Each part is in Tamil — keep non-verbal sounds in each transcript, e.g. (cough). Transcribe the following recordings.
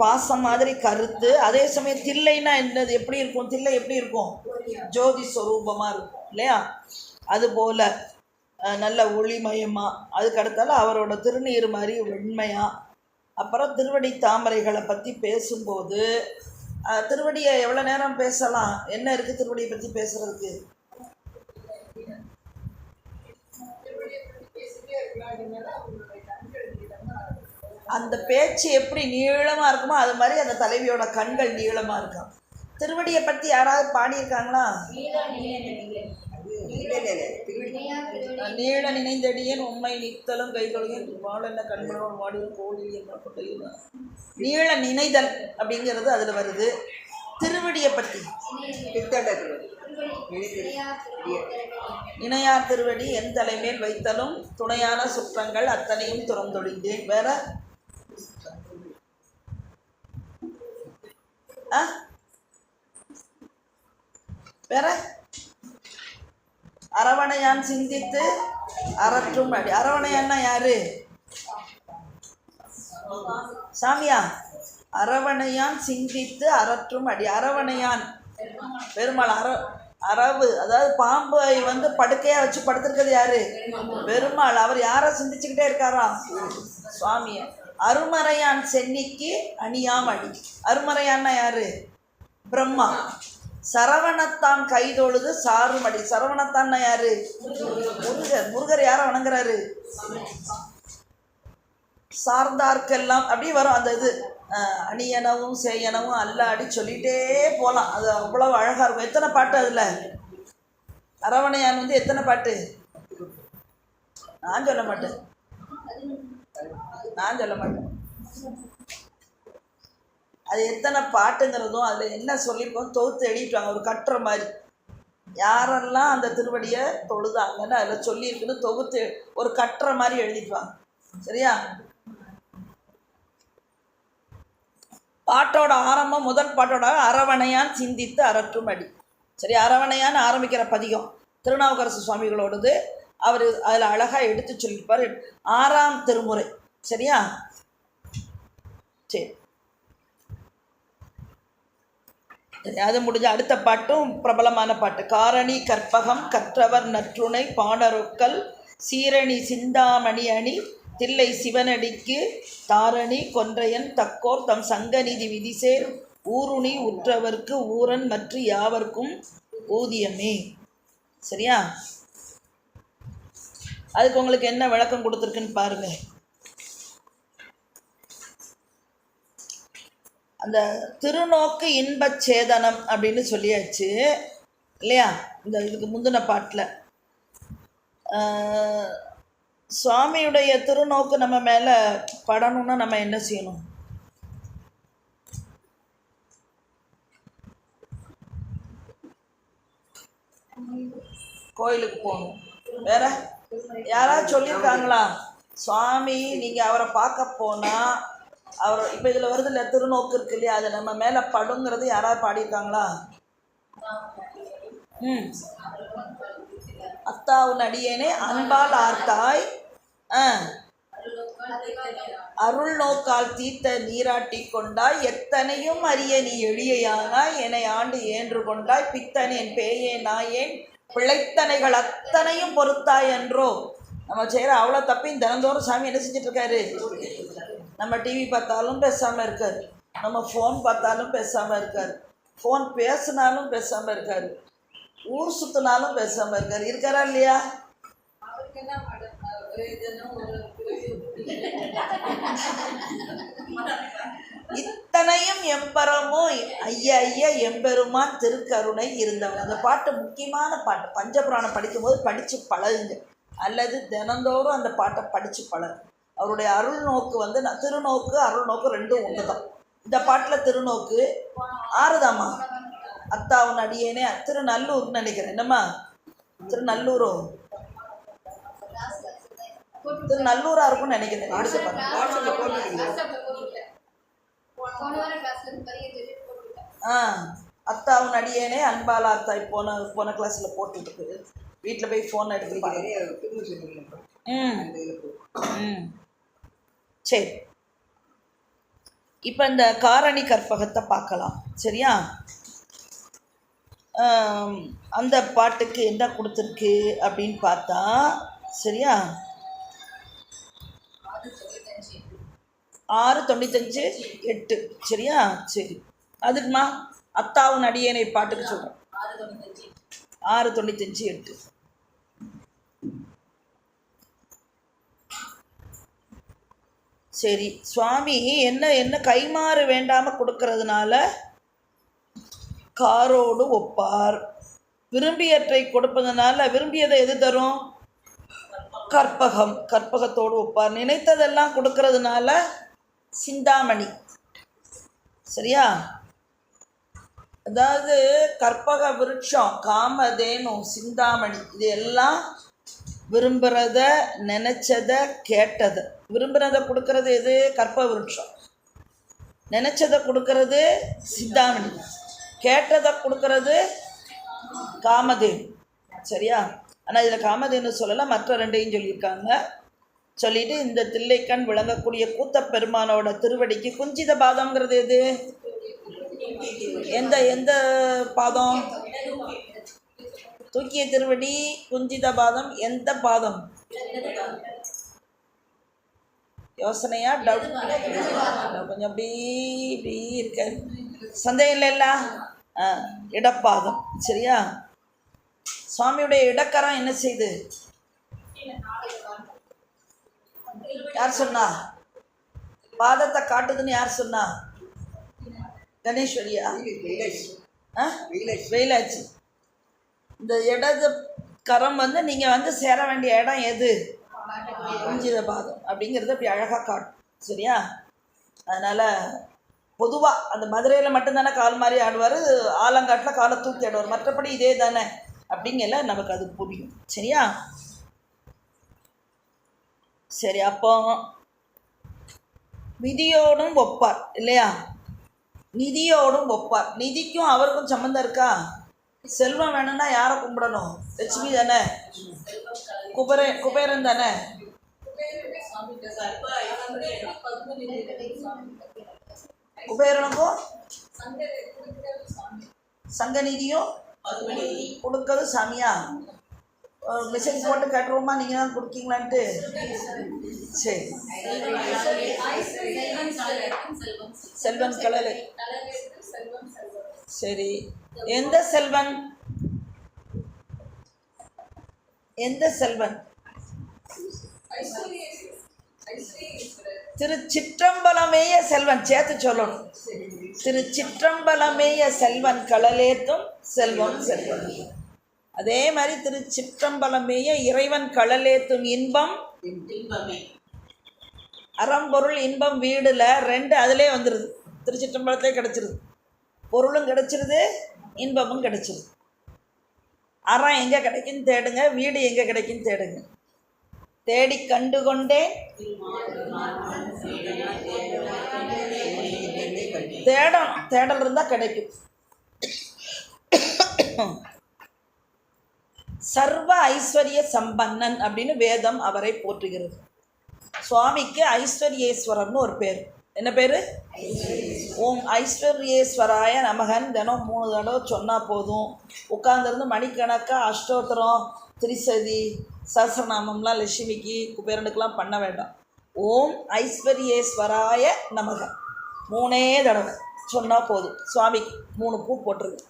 பாசம் மாதிரி கருத்து. அதே சமயம் தில்லைன்னா என்னது? எப்படி இருக்கும்? தில்லை எப்படி இருக்கும்? ஜோதி ஸ்வரூபமாக இருக்கும் இல்லையா? அதுபோல் நல்ல ஒளிமயமாக அதுக்கடுத்தால அவரோட திருநீர் மாதிரி வெண்மையாக அப்புறம் திருவடி தாமரைகளை பற்றி பேசும்போது திருவடியை எவ்வளோ நேரம் பேசலாம்? என்ன இருக்குது திருவடியை பற்றி பேசுகிறதுக்கு அந்த பேச்சு எப்படி நீளமாக இருக்குமோ அது மாதிரி அந்த தலைவியோட கண்கள் நீளமாக இருக்கும் திருவடியை பற்றி யாராவது பாடியிருக்காங்களா? நீள நினைந்தடியேன் உண்மை நித்தலும் கைகொழுகேன் வாழென்ன கண்களோடு வாடியும் கோழில் நீள நினைதல் அப்படிங்கிறது அதில் வருது. திருவடியை பற்றி இணையார் திருவடி என் தலைமேல் வைத்தலும் துணையான சுற்றங்கள் அத்தனையும் துறந்தொழிந்தேன். வேற வேற? அரவணையான் சிந்தித்து அறற்றும் அடி. அரவணையான்னா யாரு? சாமியா? அரவணையான் சிந்தித்து அறற்றும் அடி. அரவணையான். பெருமாள் அற அரவு அதாவது பாம்பை வந்து படுக்கையா வச்சு படுத்திருக்கிறது யாரு? பெருமாள். அவர் யாரை சிந்திச்சுக்கிட்டே இருக்காரா? சுவாமியை. அருமறையான் சென்னிக்கு அணியாம் அடி அருமறையான்னா யாரு? பிரம்மா. சரவணத்தான் கைதொழுது சாருமடி. சரவணத்தான்னா யாரு? முருகர். முருகர் யாரை வணங்குறாரு? சார்ந்தார்க்கெல்லாம் அப்படியே வரும். அந்த இது அணியனவும் செய்யனவும் அல்லாடி சொல்லிட்டே போகலாம் அது அவ்வளவு அழகாக இருக்கும். எத்தனை பாட்டு அதில்? அரவணையான் வந்து எத்தனை பாட்டு? நான் சொல்ல மாட்டேன். நான் சொல்ல மாட்டேன். அது எத்தனை பாட்டுங்கிறதும் அதில் என்ன சொல்லியிருக்கோம்? தொகுத்து எழுதிட்டாங்க. ஒரு கட்டுற மாதிரி. யாரெல்லாம் அந்த திருவடியை தொழுதாங்கன்னு அதில் சொல்லியிருக்குன்னு தொகுத்து ஒரு கட்டுற மாதிரி எழுதிட்டுவாங்க. சரியா? பாட்டோட ஆரம்பம் முதல் பாட்டோட அரவணையான் சிந்தித்து அரற்றும் அடி. சரி அரவணையான் ஆரம்பிக்கிற பதிகம் திருநாவுக்கரசு சுவாமிகளோடது. அவர் அதில் அழகாக எடுத்து சொல்லியிருப்பார். ஆறாம் திருமுறை. சரியா? சரி. அது முடிஞ்ச அடுத்த பாட்டும் பிரபலமான பாட்டு. காரணி கற்பகம் கற்றவர் நற்றுணை பாணருக்கள் சீரணி சிந்தாமணி அணி தில்லை சிவனடிக்கு தாரணி கொன்றையன் தக்கோர் தம் சங்கநிதி விதிசேர் ஊருணி உற்றவர்க்கு ஊரன் மற்ற யாவர்க்கும் ஊதியமே. சரியா? அதுக்கு உங்களுக்கு என்ன விளக்கம் கொடுத்துருக்குன்னு பாருங்கள் அந்த திருநோக்கு இன்பச் சேதனம் அப்படின்னு சொல்லியாச்சு. இல்லையா? இந்த இதுக்கு முந்தின பாட்டில். சுவாமியுடைய திருநோக்கு நம்ம மேலே படணும்னா நம்ம என்ன செய்யணும்? கோயிலுக்கு போகணும். வேற? யாராவது சொல்லியிருக்காங்களா? சுவாமி நீங்கள் அவரை பார்க்க போனால் அவர் இப்போ இதில் வருது இல்லை திருநோக்கு இருக்கு இல்லையா? அது நம்ம மேலே படுங்கிறது யாராவது பாடியிருக்காங்களா? ம். அத்தாவுன் அடியேனே அன்பால் ஆர்த்தாய். ஆ. அருள் நோக்கால் தீர்த்த நீராட்டி கொண்டாய். எத்தனையும் அறிய நீ எளியானாய் என்னை ஆண்டு ஏன்று கொண்டாய். பித்தனேன் பேயே நாயேன். பிழைத்தனைகள் அத்தனையும் பொறுத்தாய் என்றோ. நம்ம செய்கிற அவ்வளோ தப்பையும் தினந்தோறும் சாமி என்ன செஞ்சிட்ருக்காரு நம்ம டிவி பார்த்தாலும் பேசாமல் இருக்காரு. நம்ம ஃபோன் பார்த்தாலும் பேசாமல் இருக்காரு. ஃபோன் பேசினாலும் பேசாமல் இருக்காரு. ஊர் சுற்றினாலும் பேசாமல் இருக்காரு. இருக்காரா இல்லையா? (laughs) இத்தனையும் எம்பரமோ ஐயா ஐயா எம்பெருமான் திருக்கருணை இருந்தவன் அந்த பாட்டு முக்கியமான பாட்டு. பஞ்சபுராணம் படிக்கும்போது படித்து பழகுங்க. அல்லது தினந்தோறும் அந்த பாட்டை படித்து பழகு அவருடைய அருள் நோக்கு வந்து நான் திருநோக்கு அருள் நோக்கு ரெண்டும் ஒன்று தான் இந்த பாட்டில் திருநோக்கு ஆறுதாம்மா? அத்தாவுன் அடியேனே திருநல்லூர்னு நினைக்கிறேன். என்னம்மா? திருநல்லூரோ? திருநல்லூரா இருக்கும்னு நினைக்கிறேன். எடுத்து பாருங்க ஆ அத்தாவுன் அடியேனே அன்பாலா அத்தாய் போன போன கிளாஸில் போட்டுருக்கு வீட்டில் போய் ஃபோன் எடுத்து ம். ம். சரி. இப்போ இந்த காரணி கற்பகத்தை பார்க்கலாம். சரியா? அந்த பாட்டுக்கு என்ன கொடுத்துருக்கு அப்படின்னு பார்த்தா சரியா? ஆறு தொண்ணூத்தஞ்சு எட்டு. சரியா? சரி. அதுக்குமா அத்தாவும் அடியேனை பாட்டுக்கு சொல்கிறோம் ஆறு தொண்ணூத்தஞ்சு எட்டு. சரி சுவாமி என்ன என்ன கைமாறு வேண்டாமல் கொடுக்கறதுனால? காரோடு ஒப்பார். விரும்பியற்றை கொடுப்பதனால விரும்பியதை எது தரும்? கற்பகம் கற்பகத்தோடு ஒப்பார். நினைத்ததெல்லாம் கொடுக்கறதுனால சிந்தாமணி. சரியா? அதாவது கற்பக விருட்சம் காமதேனு சிந்தாமணி இது எல்லாம் விரும்புகிறத நினச்சத கேட்டதை. விரும்புகிறத கொடுக்கறது எது? கற்ப விருட்சம் நினச்சதை கொடுக்கறது சித்தாமணி கேட்டதை கொடுக்கறது காமதேனு. சரியா? ஆனால் இதில் காமதேனு சொல்லலை மற்ற ரெண்டையும் சொல்லியிருக்காங்க. சொல்லிட்டு இந்த தில்லைக்கண் விளங்கக்கூடிய கூத்த பெருமானோட திருவடிக்கு குஞ்சித பாதம்ங்கிறது எது? எந்த எந்த பாதம்? தூக்கிய திருவடி குஞ்சித பாதம் எந்த பாதம்? யோசனையா? டவுட் கொஞ்சம் அப்படி இப்படி இருக்க. சந்தேகம் இல்லைல்ல இடப்பாதம். சரியா? சுவாமியுடைய இடக்கரம் என்ன செய்யுது யார் சொன்னா? பாதத்தை காட்டுதுன்னு யார் சொன்னா? கணேஸ்வரியா? வெயிலாச்சு. இந்த இடது கரம் வந்து நீங்கள் வந்து சேர வேண்டிய இடம் எது? குஞ்சித பாதம் அப்படிங்கிறது அப்படி அழகாக காட்டும். சரியா? அதனால் பொதுவாக அந்த மதுரையில் மட்டும்தானே கால் மாதிரி ஆடுவார் ஆலங்காட்டில் காலை தூக்கி ஆடுவார். மற்றபடி இதே தானே. அப்படிங்கல நமக்கு அது புரியும். சரியா? சரி அப்போ விதியோடும் ஒப்பார் இல்லையா? நிதியோடும் ஒப்பார். நிதிக்கும் அவருக்கும் சம்மந்தம் இருக்கா? செல்வம் வேணும்னா யாரை கும்பிடணும்? லட்சுமி தானே? குபேர குபேரன் தானே? குபேரனுக்கும் சங்கநிதியும் கொடுக்கறது சாமியா? மெசேஜ் போட்டு கட்டுறோமா? நீங்கள் தான் கொடுக்கீங்களான்ட்டு. சரி. செல்வம் கலலை சரி. எந்த செல்வன்? எந்த செல்வன்? திருச்சிற்றம்பலமேய செல்வன். சேர்த்து சொல்லணும். திருச்சிற்றம்பலமேய செல்வன் கடலேத்தும் செல்வம் செல்வன். அதே மாதிரி திருச்சிற்றம்பலமேய இறைவன் கடலேத்தும் இன்பம் அறம்பொருள் இன்பம் வீடுல ரெண்டு அதிலே வந்துடுது திருச்சிற்றம்பலத்திலே கிடச்சிருது. பொருளும் கிடச்சிருது. இன்பமும் கிடைச்சிது. அறம் எங்கே கிடைக்குன்னு தேடுங்க வீடு எங்கே கிடைக்குன்னு தேடுங்க. தேடி கண்டு கொண்டே தேடணும். தேடல் இருந்தால் கிடைக்கும். சர்வ ஐஸ்வர்ய சம்பன்னன் அப்படின்னு வேதம் அவரை போற்றுகிறது. சுவாமிக்கு ஐஸ்வர்யேஸ்வரர்னு ஒரு பேர். என்ன பேர்? ஓம் ஐஸ்வர்யேஸ்வராய நமகன். தினம் மூணு தடவை சொன்னால் போதும். உட்காந்துருந்து மணிக்கணக்காக அஷ்டோத்திரம் திரிசதி சஹசிரநாமம்லாம் லட்சுமிக்கு குபேரனுக்கெலாம் பண்ண வேண்டாம். ஓம் ஐஸ்வர்யேஸ்வராய நமகன். மூணே தடவை சொன்னால் போதும். சுவாமிக்கு மூணு பூ போட்டிருக்கு.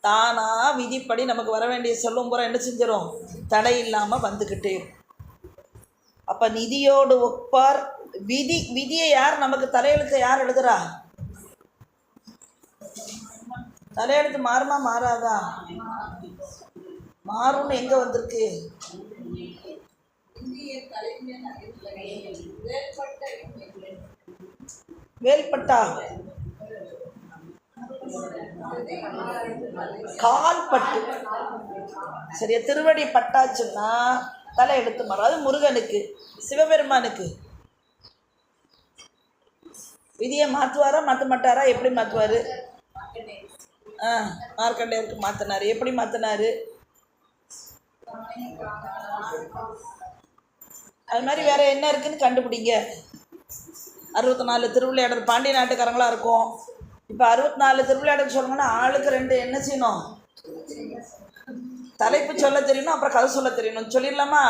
தானாக விதிப்படி நமக்கு வர வேண்டிய சொல்லும் புறம் என்ன செஞ்சிடும் தடை இல்லாமல் வந்துக்கிட்டே அப்போ நிதியோடு ஒப்பார் விதி விதியை யார் நமக்கு தலையெழுத்தை யார் எழுதுறா? தலையெழுத்து மாறுமா மாறாதா? மாறும்னு எங்கே வந்திருக்கு? வேல்பட்டா? கால்பட்டு. சரியா திருவடி பட்டாச்சுன்னா தலை எடுத்து மாறும். அது முருகனுக்கு சிவபெருமானுக்கு. விதியை மாற்றுவாரா மாற்ற மாட்டாரா? எப்படி மாற்றுவார் ஆ மார்க்கண்டேயருக்கு மாற்றினார் எப்படி மாற்றினார் அது மாதிரி வேறு என்ன இருக்குதுன்னு கண்டுபிடிங்க. அறுபத்தி நாலு திருவிளையாடல் பாண்டிய நாட்டுக்காரங்களாக இருக்கும். இப்போ அறுபத்தி நாலு திருவிளையாடல் சொல்லணும்னா ஆளுக்கு ரெண்டு என்ன செய்யணும்? தலைப்பு சொல்ல தெரியணும் அப்புறம் கதை சொல்ல தெரியணும். சொல்லிடலாமா?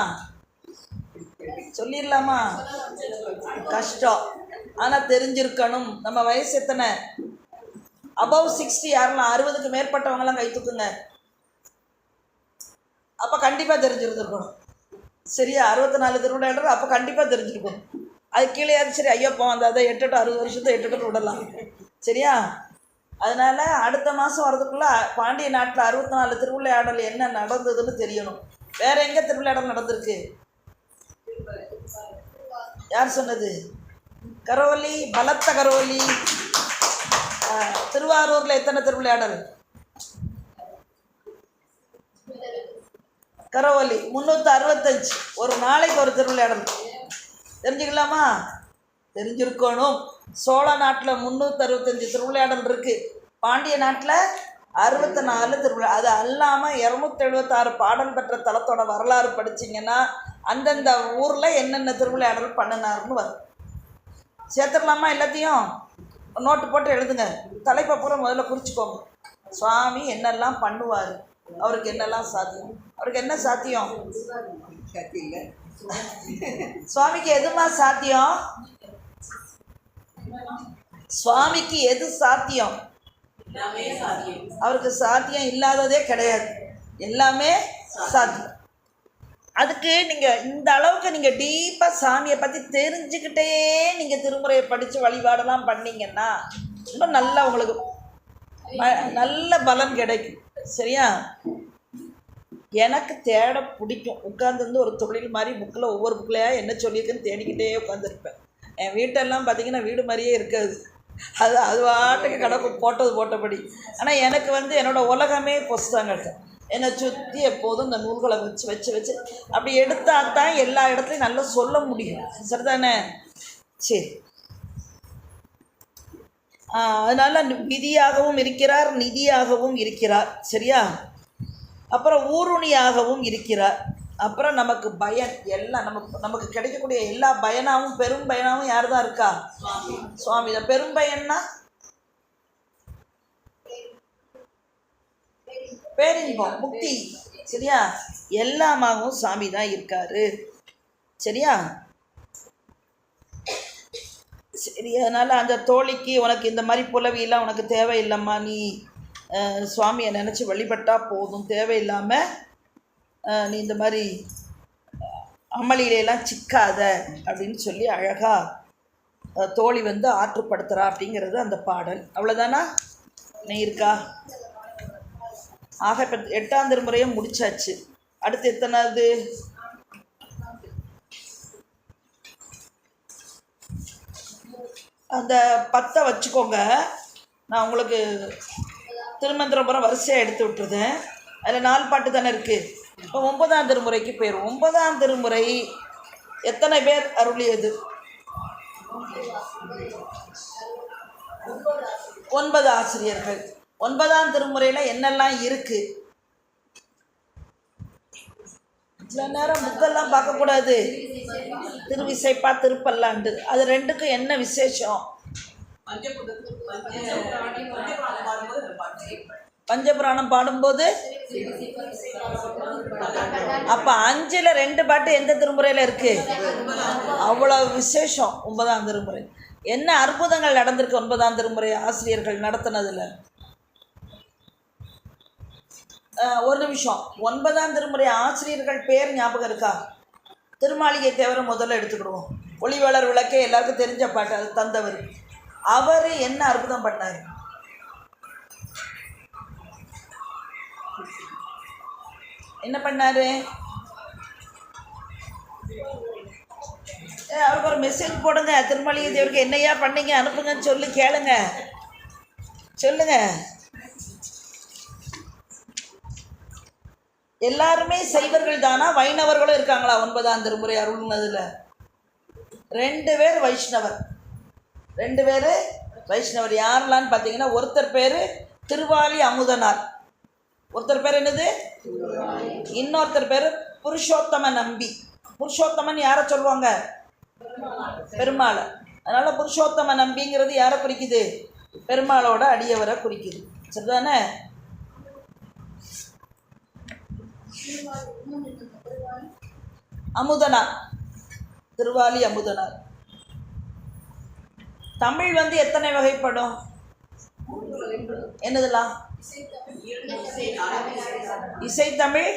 சொல்லிடலாமா கஷ்டம். ஆனால் தெரிஞ்சிருக்கணும். நம்ம வயசு எத்தனை? அபவ் சிக்ஸ்டி யாரெல்லாம் அறுபதுக்கு மேற்பட்டவங்கலாம் கை தூக்குங்க. அப்போ கண்டிப்பாக தெரிஞ்சிருந்துருக்கணும். சரியா? அறுபத்தி நாலு திருவிளையாடல் அப்போ கண்டிப்பாக தெரிஞ்சிருக்கணும். அது கீழேயாவது சரி ஐயப்பா அந்த அதை எட்டு டு அறுபது வருஷத்தை எட்டு டு விடலாம். சரியா? அதனால் அடுத்த மாதம் வரதுக்குள்ளே பாண்டிய நாட்டில் அறுபத்தி நாலு திருவிளையாடல் என்ன நடந்ததுன்னு தெரியணும். வேறு எங்கே திருவிளையாடல் நடந்திருக்கு? யார் சொன்னது? கரோலி பலத்த கரோலி. திருவாரூரில் எத்தனை திருவிளையாடல்? கரோலி முந்நூற்றி அறுபத்தஞ்சு ஒரு நாளைக்கு ஒரு திருவிளையாடல். தெரிஞ்சுக்கலாமா? தெரிஞ்சிருக்கணும். சோழ நாட்டில் முந்நூற்றி அறுபத்தஞ்சு திருவிளையாடல் இருக்குது பாண்டிய நாட்டில் அறுபத்தி நாலு திருவிழா அது அல்லாமல் இரநூத்தி எழுபத்தாறு பாடல் பெற்ற தலத்தோட வரலாறு படிச்சிங்கன்னா அந்தந்த ஊரில் என்னென்ன திருவிளையாடல் பண்ணினாருன்னு வரும். சேர்த்துடலாமா எல்லாத்தையும்? நோட்டு போட்டு எழுதுங்க. தலைப்பை பூரா முதல்ல குறிச்சிக்கோங்க. சுவாமி என்னெல்லாம் பண்ணுவார்? அவருக்கு என்னெல்லாம் சாத்தியம்? அவருக்கு என்ன சாத்தியம்? சுவாமிக்கு எதுமா சாத்தியம்? சுவாமிக்கு எது சாத்தியம்? அவருக்கு சாத்தியம் இல்லாததே கிடையாது. எல்லாமே சாத்தியம். அதுக்கு நீங்கள் இந்த அளவுக்கு நீங்கள் டீப்பாக சாமியை பற்றி தெரிஞ்சுக்கிட்டே நீங்கள் திருமுறையை படித்து வழிபாடெல்லாம் பண்ணீங்கன்னா இன்னும் நல்லா உங்களுக்கு நல்ல பலன் கிடைக்கும். சரியா? எனக்கு தேட பிடிக்கும். உட்காந்துருந்து ஒரு தொழில் மாதிரி புக்கில் ஒவ்வொரு புக்கிலையா என்ன சொல்லியிருக்குன்னு தேடிக்கிட்டே உட்காந்துருப்பேன் என் வீட்டெல்லாம் பார்த்தீங்கன்னா வீடு மாதிரியே இருக்காது. அது அது பாட்டுக்கு கிடக்கும் போட்டது போட்டபடி. ஆனால் எனக்கு வந்து என்னோட உலகமே புஸ்தகங்கள் தான் என்னை சுற்றி எப்போதும் இந்த நூல்களை வச்சு வச்சு வச்சு அப்படி எடுத்தால் தான் எல்லா இடத்துலையும் நல்லா சொல்ல முடியும். சரிதானே? சரி. அதனால் அதனால விதியாகவும் இருக்கிறார் நிதியாகவும் இருக்கிறார். சரியா? அப்புறம் ஊருணியாகவும் இருக்கிறார். அப்புறம் நமக்கு பயன் எல்லாம் நமக்கு நமக்கு கிடைக்கக்கூடிய எல்லா பயனாவும் பெரும் பயனாவும் யார் தான் இருக்கா? சுவாமி. தான் பெரும் பயன்னா? பேரின்பம் முக்தி. சரியா? எல்லாமாகவும் சாமி தான் இருக்காரு. சரியா? சரி அதனால் அந்த தோழிக்கு உனக்கு இந்த மாதிரி புலவியெல்லாம் உனக்கு தேவையில்லைம்மா நீ. சுவாமியை நினச்சி வழிபட்டால் போதும். தேவையில்லாமல் நீ இந்த மாதிரி அமளியிலெல்லாம் சிக்காத அப்படின்னு சொல்லி அழகாக தோழி வந்து ஆற்றுப்படுத்துகிறா அப்படிங்கிறது அந்த பாடல். அவ்வளோதானா நீ இருக்கா? ஆக இப்போ எட்டாம் திருமுறையும் முடிச்சாச்சு. அடுத்து எத்தனாவது? அந்த பத்தை வச்சுக்கோங்க. நான் உங்களுக்கு திருமந்திரபுரம் வரிசையாக எடுத்து விட்டுருதேன். அதில் நாலு பாட்டு தானே இருக்குது இப்போ ஒன்பதாம் திருமுறைக்கு போயிடும் ஒன்பதாம் திருமுறை எத்தனை பேர் அருளியது? ஒன்பது ஆசிரியர்கள். ஒன்பதாம் திருமுறையில் என்னெல்லாம் இருக்குது சில நேரம் புக்கெல்லாம் பார்க்கக்கூடாது. திருவிசைப்பா திருப்பல்லாண்டு. அது ரெண்டுக்கும் என்ன விசேஷம்? பஞ்சபுராணம் பாடும்போது அப்போ அஞ்சில் ரெண்டு பாட்டு எந்த திருமுறையில் இருக்கு? அவ்வளோ விசேஷம் ஒன்பதாம் திருமுறை. என்ன அற்புதங்கள் நடந்திருக்கு ஒன்பதாம் திருமுறை ஆசிரியர்கள் நடத்தினதுல? ஒரு நிமிஷம். ஒன்பதாம் திருமுறை ஆசிரியர்கள் பேர் ஞாபகம் இருக்கா? திருமாளிகை தேவரை முதல்ல எடுத்துக்கிடுவோம். ஒளிவாளர் விளக்கே எல்லாருக்கும் தெரிஞ்ச பாட்டு அது தந்தவர். அவர் என்ன அற்புதம் பண்ணார்? என்ன பண்ணார்? ஏ, அவருக்கு ஒரு மெசேஜ் போடுங்க. திருமலிகை தேவருக்கு என்னையா பண்ணீங்க? அனுப்புங்கன்னு சொல்லி கேளுங்க. சொல்லுங்க. எல்லாருமே சைவர்கள் தானா? வைணவர்களும் இருக்காங்களா? ஒன்பதாம் திருமுறை அருள்னதுல. ரெண்டு பேர் வைஷ்ணவர். ரெண்டு பேர் வைஷ்ணவர். யாரெல்லாம்னு பார்த்தீங்கன்னா ஒருத்தர் பேர் திருவாலி அமுதனார். ஒருத்தர் பேர் என்னது? இன்னொருத்தர் பேர் புருஷோத்தம நம்பி. புருஷோத்தமன் யாரை சொல்லுவாங்க? பெருமாளை. அதனால் புருஷோத்தம நம்பிங்கிறது யாரை குறிக்குது? பெருமாளோட அடியவரை குறிக்குது. சரிதானே? அமுதனார். திருவாலி அமுதனார். தமிழ் வந்து எத்தனை வகைப்படும்? என்னதுலாம்? இசைத்தமிழ்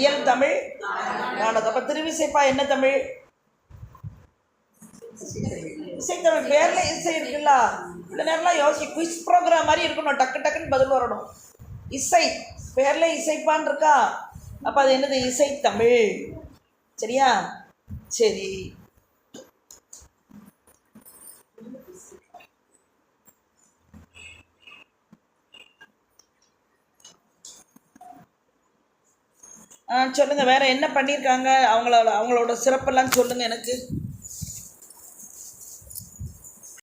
இயல் தமிழ். நாடகம் அப்போ திருவிசைப்பா என்ன தமிழ்? இசைத்தமிழ் பேரில் இசை இருக்குல்ல? இவ்வளோ நேரம்லாம் யோசி குவிஸ் ப்ரோக்ராம் மாதிரி இருக்கணும். டக்கு டக்குன்னு பதில் வரணும். இசை பேரில் இசைப்பான் இருக்கா? அப்போ அது என்னது? இசைத்தமிழ். சரியா? சரி. சொல்லுங்கள் வேறு என்ன பண்ணியிருக்காங்க அவங்களோட அவங்களோட சிறப்பெல்லாம் சொல்லுங்கள் எனக்கு.